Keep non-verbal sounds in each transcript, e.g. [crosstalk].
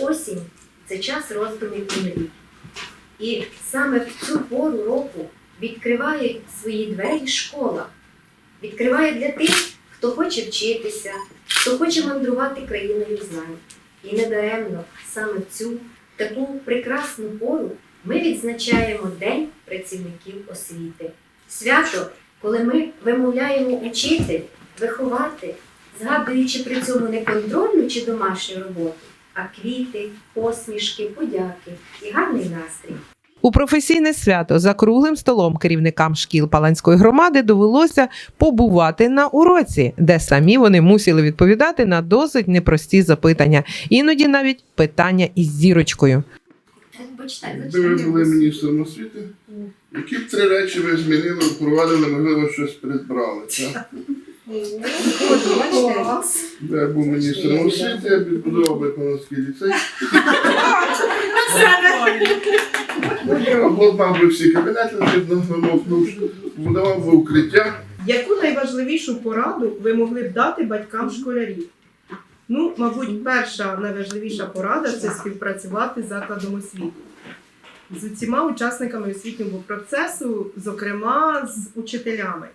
Осінь це час роздумів і мрій. І саме в цю пору року відкриває свої двері школа. Відкриває для тих, хто хоче вчитися, хто хоче мандрувати країною знань. І недаремно саме в цю таку прекрасну пору ми відзначаємо День працівників освіти. Свято, коли ми вимовляємо учити, виховати, згадуючи при цьому не контрольну чи домашню роботу, а квіти, посмішки, подяки і гарний настрій. У професійне свято за круглим столом керівникам шкіл Паланської громади довелося побувати на уроці, де самі вони мусили відповідати на досить непрості запитання, іноді навіть питання із зірочкою. Якби ви були міністром освіти, які б три речі ви змінили, впровадили, можливо, щось передбрали? Так? [laughs] Я був міністром освіти, я б відбудував ліцей. Обладнав би всі кабінети будував би укриття. Яку найважливішу пораду ви могли б дати батькам школярів? Ну, мабуть, перша найважливіша порада це співпрацювати з закладом освіти. З усіма учасниками освітнього процесу, зокрема з учителями,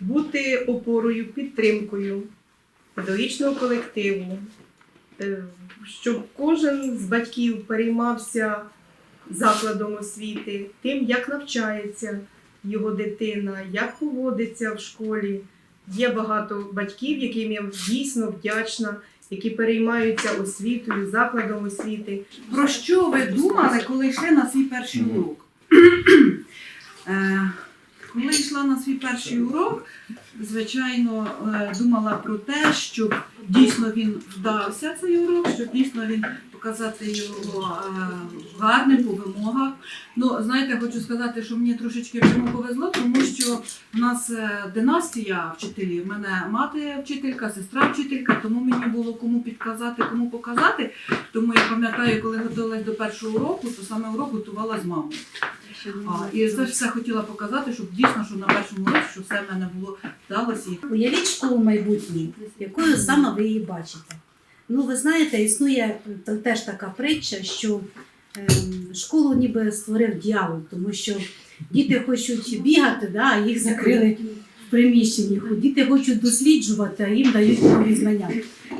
бути опорою, підтримкою педагогічного колективу, е, щоб кожен з батьків переймався закладом освіти, тим, як навчається його дитина, як поводиться в школі. Є багато батьків, яким я дійсно вдячна, які переймаються освітою, закладом освіти. Про що ви думали, коли йшли на свій перший урок? [clears throat] Коли йшла на свій перший урок, звичайно, е, думала про те, щоб дійсно він вдався цей урок, щоб дійсно він показати його е, гарним по вимогах. Ну, знаєте, хочу сказати, що мені трошечки в цьому повезло, тому що в нас е, династія вчителів. У мене мати вчителька, сестра вчителька, тому мені було кому підказати, кому показати. Тому я пам'ятаю, коли готувалась до першого уроку, то саме урок готувала з мамою. А, і це ж все хотіла показати, щоб дійсно, що на першому уроці, що все в мене було вдалося. Уявіть школу майбутнє, якою саме ви її бачите. Ну, ви знаєте, існує теж така притча, що ем, школу ніби створив дьявол, тому що діти хочуть бігати, да, а їх закрили в приміщенні. Діти хочуть досліджувати, а їм дають нові знання.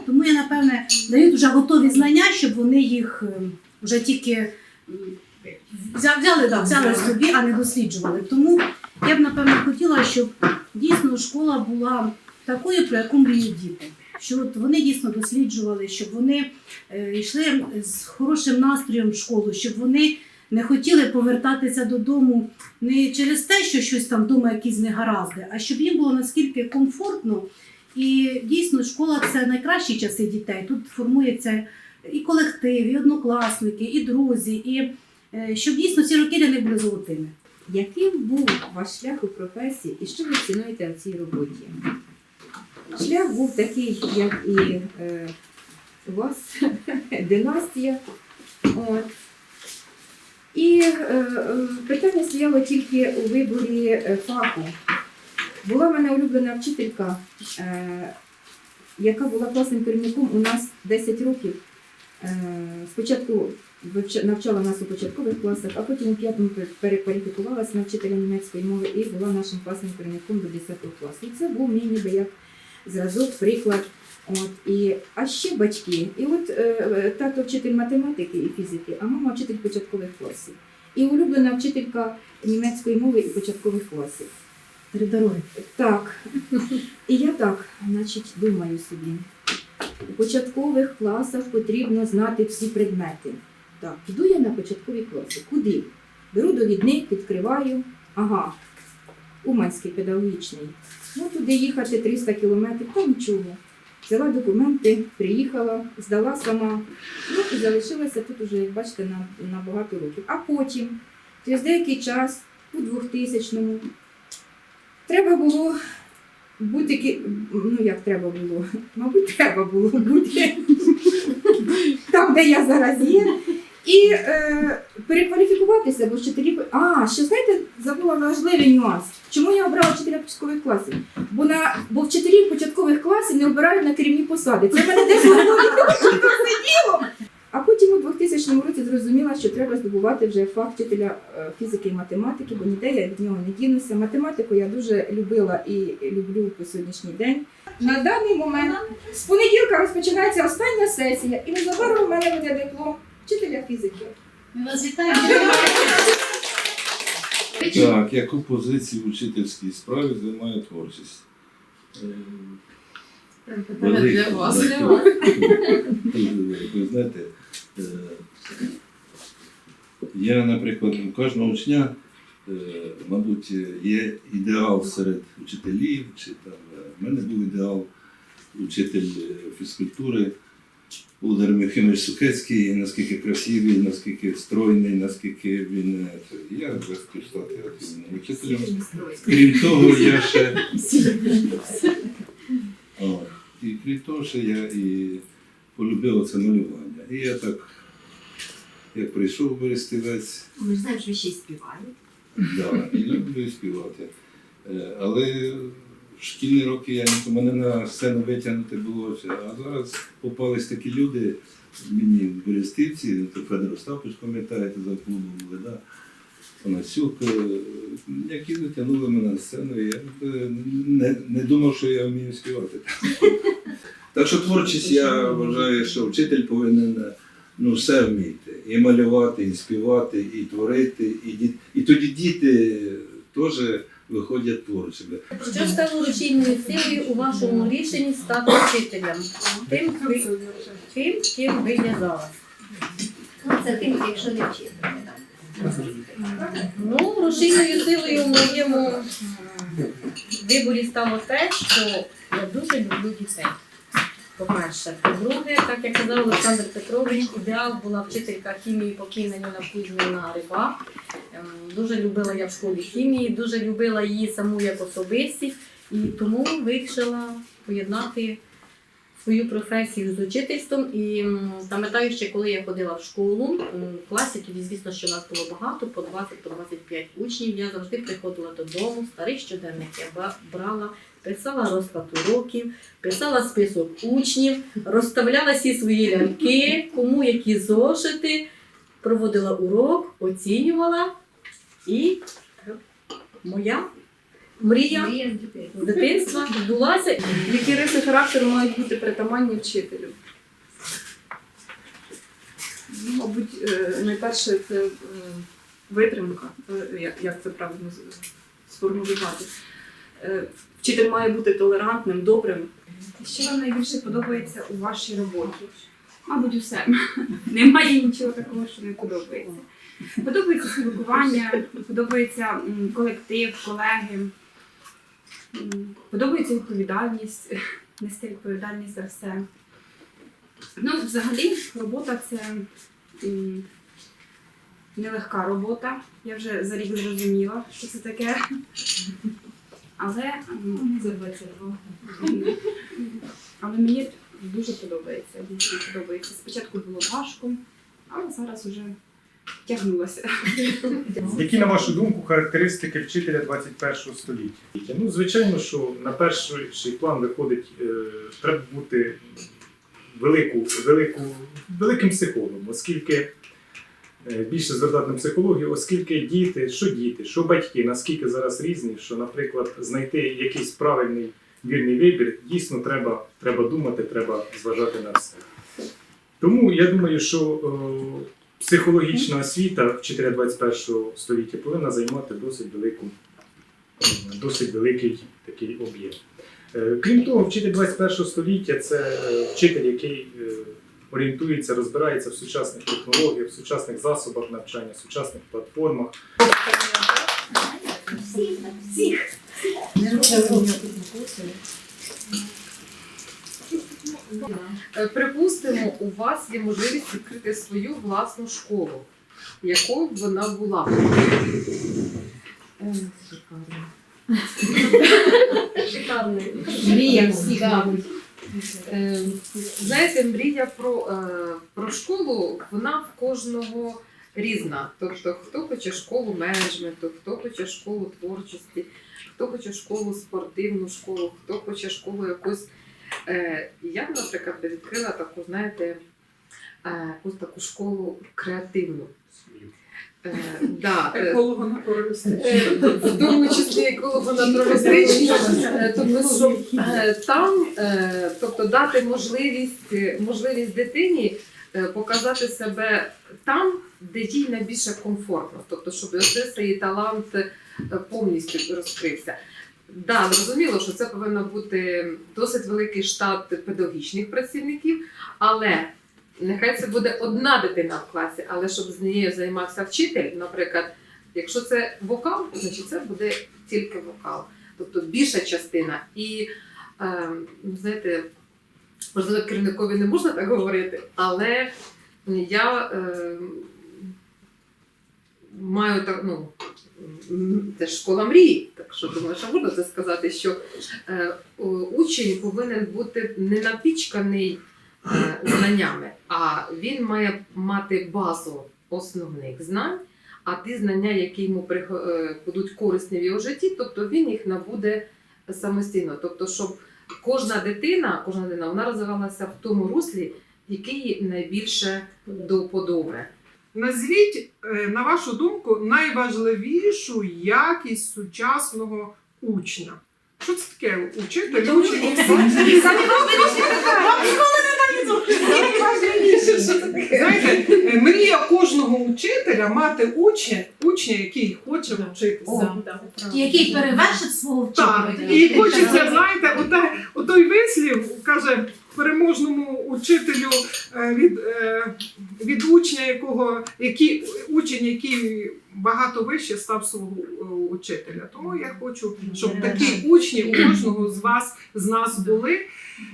Тому я, напевне, дають вже готові знання, щоб вони їх ем, вже тільки взяли, да, взяли собі, а не досліджували. Тому я б, напевно, хотіла, щоб дійсно школа була такою, про яку мріють діти. Що от вони дійсно досліджували, щоб вони е, йшли з хорошим настроєм в школу, щоб вони не хотіли повертатися додому не через те, що щось там вдома якісь негаразди, а щоб їм було наскільки комфортно. І дійсно школа це найкращі часи дітей. Тут формується і колектив, і однокласники, і друзі, і е, щоб дійсно ці роки для них були золотими. Яким був ваш шлях у професії і що ви цінуєте в цій роботі? Шлях був такий, як і е, у вас, [laughs] династія. От. І е, е, питання стояло тільки у виборі е, фаху. Була в мене улюблена вчителька, е, яка була класним керівником у нас 10 років. Е, спочатку навчала нас у початкових класах, а потім у п'ятому перекваліфікувалася на вчителя німецької мови і була нашим класним керівником до 10 класу. І це був мій ніби як зразок, приклад. От, і, а ще батьки. І от е, е, тато вчитель математики і фізики, а мама вчитель початкових класів. І улюблена вчителька німецької мови і початкових класів. Три дороги. Так. І я так, значить, думаю собі. У початкових класах потрібно знати всі предмети. Так, піду я на початкові класи. Куди? Беру довідник, відкриваю. Ага, Уманський педагогічний. Ну, туди їхати 300 кілометрів, та нічого. Взяла документи, приїхала, здала сама. Ну і залишилася тут уже, як бачите, на, на багато років. А потім, через деякий час, у 2000-му, треба було бути, ну як треба було, мабуть, треба було бути там, де я зараз є. І е, перекваліфікуватися, бо вчителі. А, ще знаєте, забула важливий нюанс. Чому я обрала вчителя початкових класів? Бо на бо вчителів початкових класів не обирають на керівні посади. Це мене десь сиділо. А потім у 2000 році зрозуміла, що треба здобувати вже фах вчителя е, фізики і математики, бо ніде я від нього не дінуся. Математику я дуже любила і люблю по сьогоднішній день. На даний момент з понеділка розпочинається остання сесія, і незабаром у мене буде диплом вчителя фізики. Ми вас вітаємо. Так, яку позицію в учительській справі займає творчість? Велика, Для вас. Ви знаєте, е, я, наприклад, у кожного учня, е, мабуть, є ідеал серед учителів, чи там е, в мене був ідеал учитель е, фізкультури Володимир Михайлович Сукецький, наскільки красивий, наскільки стройний, наскільки він. е, Я захотів стати іменно учителем. Крім того, я ще. О, і крім того, ще я і полюбив це малювання. І я так, як прийшов у Берестівець, Ми ж знаємо, що ви ще й співаєте. да, і люблю співати. Е, Але шкільні роки я нікому мене на сцену витягнути було. А зараз попались такі люди, мені в Берестівці, то Федор Остапович, пам'ятаєте, за клубом були, да? Панасюк, е, які затягнули мене на сцену, я е, не, не думав, що я вмію співати. Так що творчість, я вважаю, що вчитель повинен е, ну, все вміти. І малювати, і співати, і творити, і, ді- і тоді діти теж виходять творчими. Що стало рушійною силою у вашому рішенні стати вчителем? Тим, ки- тим, ким ви є зараз. Ну, це тим, якщо не вчити. Ну, рушійною силою в моєму виборі стало те, що я дуже люблю дітей. По-перше. По-друге, так як казав Олександр Петрович, ідеал була вчителька хімії покійна Ніна Кузьміна Риба. Ем, Дуже любила я в школі хімії, дуже любила її саму як особистість, і тому вирішила поєднати свою професію з учительством. І пам'ятаю, ще коли я ходила в школу, м, класиків, і звісно, що нас було багато, по 20 по 25 учнів. Я завжди приходила додому, старий щоденник я брала, писала розклад уроків, писала список учнів, розставляла всі свої ляльки, кому які зошити, проводила урок, оцінювала. І моя мрія з дитинства відбулася. Які риси характеру мають бути притаманні вчителю? Ну, Мабуть, е, найперше це е, витримка, е, як, це правильно сформулювати. Вчитель має бути толерантним, добрим. Що вам найбільше подобається у вашій роботі? Мабуть, усе. [laughs] Немає нічого такого, що не подобається. Подобається спілкування, подобається колектив, колеги. Подобається відповідальність, [laughs] нести відповідальність за все. Ну, взагалі, робота це нелегка робота. Я вже за рік зрозуміла, що це таке. Але За 22. але мені дуже подобається. Дійсно подобається. Спочатку було важко, але зараз вже тягнулося. Які, на вашу думку, характеристики вчителя 21 століття? Ну, звичайно, що на перший план виходить, е, треба бути велику, велику, великим психологом, оскільки е, більше звертати на психологію, оскільки діти, що діти, що батьки, наскільки зараз різні, що, наприклад, знайти якийсь правильний вірний вибір, дійсно треба, треба думати, треба зважати на все. Тому я думаю, що е, психологічна освіта вчителя 21 століття повинна займати досить велику, досить великий такий об'єм. Е, Крім того, вчитель 21 століття це е, вчитель, який е, орієнтується, розбирається в сучасних технологіях, в сучасних засобах навчання, в сучасних платформах. Е, Припустимо, у вас є можливість відкрити свою власну школу. Якою б вона була? Шикарний. Мрія всіх, мабуть. Е, Знаєте, мрія про, е, про школу, вона в кожного різна. Тобто, хто хоче школу менеджменту, хто хоче школу творчості, хто хоче школу спортивну школу, хто хоче школу якусь. Е, Я б, наприклад, відкрила таку, знаєте, е, ось таку школу креативну. Е, да, е, Еколого-натуралістичний. Е, в тому числі еколого-натуралістичну, е, тобто, е, там, тобто дати можливість, можливість дитині показати себе там, де їй найбільше комфортно, тобто, щоб цей талант повністю розкрився. Да, зрозуміло, що це повинен бути досить великий штат педагогічних працівників, але нехай це буде одна дитина в класі, але щоб з нею займався вчитель, наприклад, якщо це вокал, значить це буде тільки вокал, тобто більша частина. І е, знаєте, можливо, керівникові не можна так говорити, але я е, маю так, ну. Це ж школа мрії, так що думаю, що можна це сказати, що е, учень повинен бути не напічканий е, знаннями, а він має мати базу основних знань, а ті знання, які йому е, будуть корисні в його житті, тобто він їх набуде самостійно. Тобто, щоб кожна дитина, кожна дитина вона розвивалася в тому руслі, який їй найбільше до вподоби. Назвіть, е, на вашу думку, найважливішу якість сучасного учня. Що це таке? Учитель, учень? Знаєте, е, мрія кожного учителя мати учня, учня, який хоче вчитися. Який перевершить свого Так, і хочеться, знаєте, отой вислів каже переможному учителю е, від, е, від учня, якого який, учень, який багато вище став свого е, учителя. Тому я хочу, щоб такі учні у кожного з вас з нас були,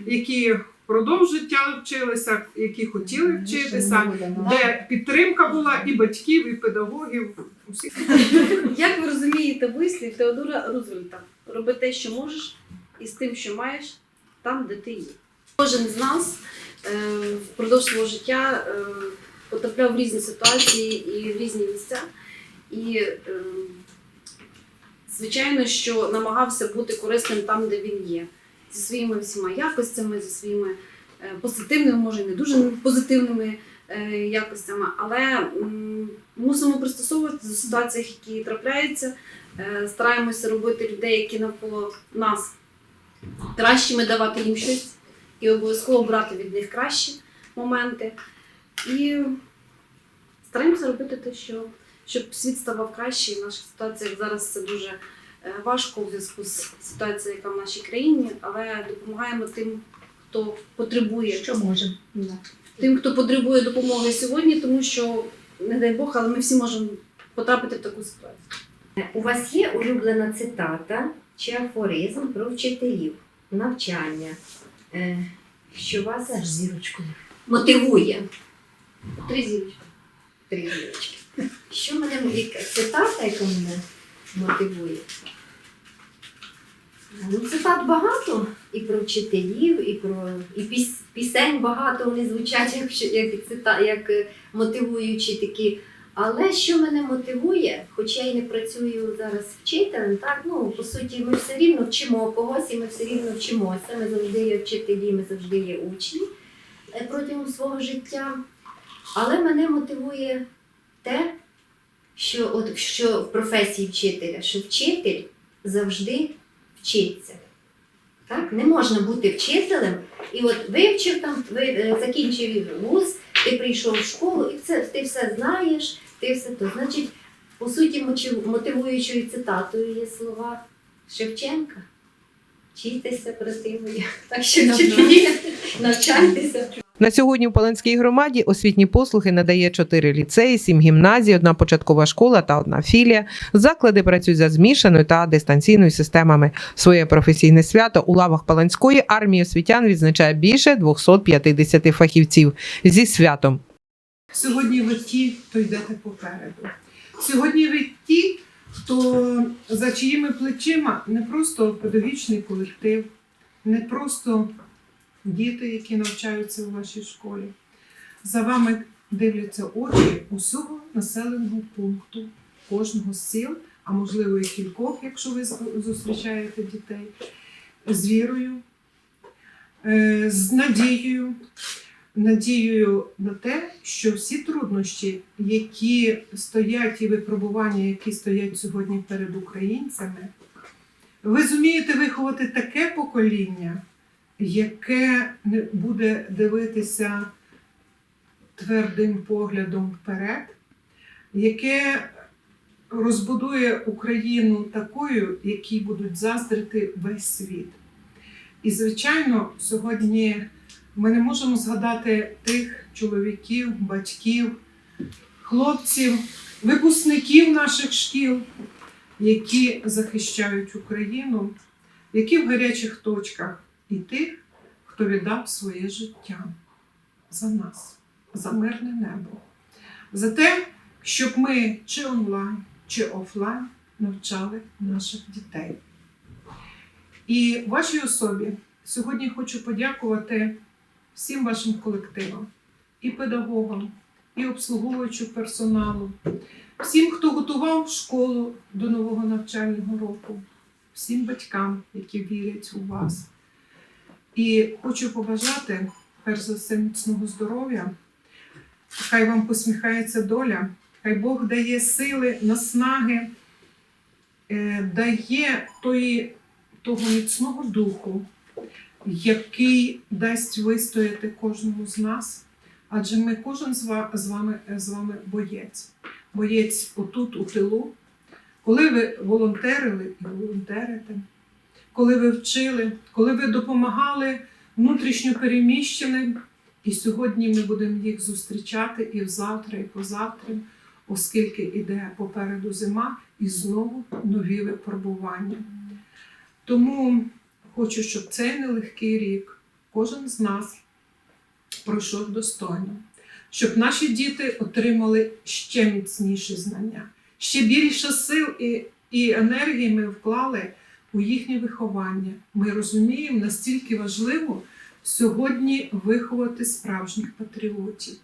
які впродовж життя вчилися, які хотіли вчитися, де підтримка була і батьків, і педагогів. Усіх. Як ви розумієте вислів Теодора Рузвельта? Роби те, що можеш, і з тим, що маєш, там, де ти є. Кожен з нас е, впродовж свого життя е, потрапляв в різні ситуації і в різні місця. І, е, звичайно, що намагався бути корисним там, де він є, зі своїми всіма якостями, зі своїми позитивними, може, не дуже позитивними якостями, але мусимо пристосовуватися до ситуацій, які трапляються. Стараємося робити людей, які навколо нас кращими, давати їм щось і обов'язково брати від них кращі моменти. І стараємося робити те, що щоб світ ставав краще. І в наших ситуаціях зараз це дуже е, важко у зв'язку з ситуацією, яка в нашій країні, але допомагаємо тим, хто потребує. Що можемо. Тим, хто потребує допомоги сьогодні, тому що, не дай Бог, але ми всі можемо потрапити в таку ситуацію. У вас є улюблена цитата чи афоризм про вчителів, навчання, що вас мотивує? Три зірочки. Три зірочки. Що мене цитата, яка мене мотивує? Ну, цитат багато і про вчителів, і про і піс, пісень багато вони звучать як, як, як е, мотивуючі такі. Але що мене мотивує, хоча я не працюю зараз вчителем, так ну по суті, ми все рівно вчимо когось, і ми все рівно вчимося. Ми завжди є вчителі, ми завжди є учні е, протягом свого життя. Але мене мотивує те, що от що в професії вчителя, що вчитель завжди вчиться. Так? Не можна бути вчителем, і от вивчив там, ви е, закінчив вуз, ти прийшов в школу, і це, ти все знаєш, ти все то. Значить, по суті, мотивуючою цитатою є слова Шевченка. Вчитися противою. Так що навчайтеся. На сьогодні у Паланській громаді освітні послуги надає чотири ліцеї, сім гімназій, одна початкова школа та одна філія. Заклади працюють за змішаною та дистанційною системами. Своє професійне свято у лавах Паланської армії освітян відзначає більше 250 фахівців зі святом. Сьогодні ви ті, хто йдете попереду. Сьогодні ви ті, хто за чиїми плечима не просто педагогічний колектив, не просто діти, які навчаються у вашій школі. За вами дивляться очі усього населеного пункту, кожного з сіл, а можливо і кількох, якщо ви зустрічаєте дітей, з вірою, е, з надією надією на те, що всі труднощі, які стоять і випробування, які стоять сьогодні перед українцями, ви зумієте виховати таке покоління, яке буде дивитися твердим поглядом вперед, яке розбудує Україну такою, якій будуть заздрити весь світ. І, звичайно, сьогодні ми не можемо згадати тих чоловіків, батьків, хлопців, випускників наших шкіл, які захищають Україну, які в гарячих точках, і тих, хто віддав своє життя за нас, за мирне небо, за те, щоб ми чи онлайн, чи офлайн навчали наших дітей. І вашій особі сьогодні хочу подякувати всім вашим колективам, і педагогам, і обслуговуючому персоналу, всім, хто готував школу до нового навчального року, всім батькам, які вірять у вас. І хочу побажати, перш за все, міцного здоров'я. Хай вам посміхається доля, хай Бог дає сили, наснаги, е, дає тої, того міцного духу, який дасть вистояти кожному з нас. Адже ми кожен з ва- з вами, з вами боєць. Боєць отут, у тилу. Коли ви волонтерили і волонтерите, коли ви вчили, коли ви допомагали внутрішньо переміщеним, і сьогодні ми будемо їх зустрічати і завтра, і позавтра, оскільки іде попереду зима і знову нові випробування. Тому хочу, щоб цей нелегкий рік кожен з нас пройшов достойно, щоб наші діти отримали ще міцніші знання, ще більше сил і, і енергії ми вклали у їхнє виховання. Ми розуміємо, настільки важливо сьогодні виховати справжніх патріотів.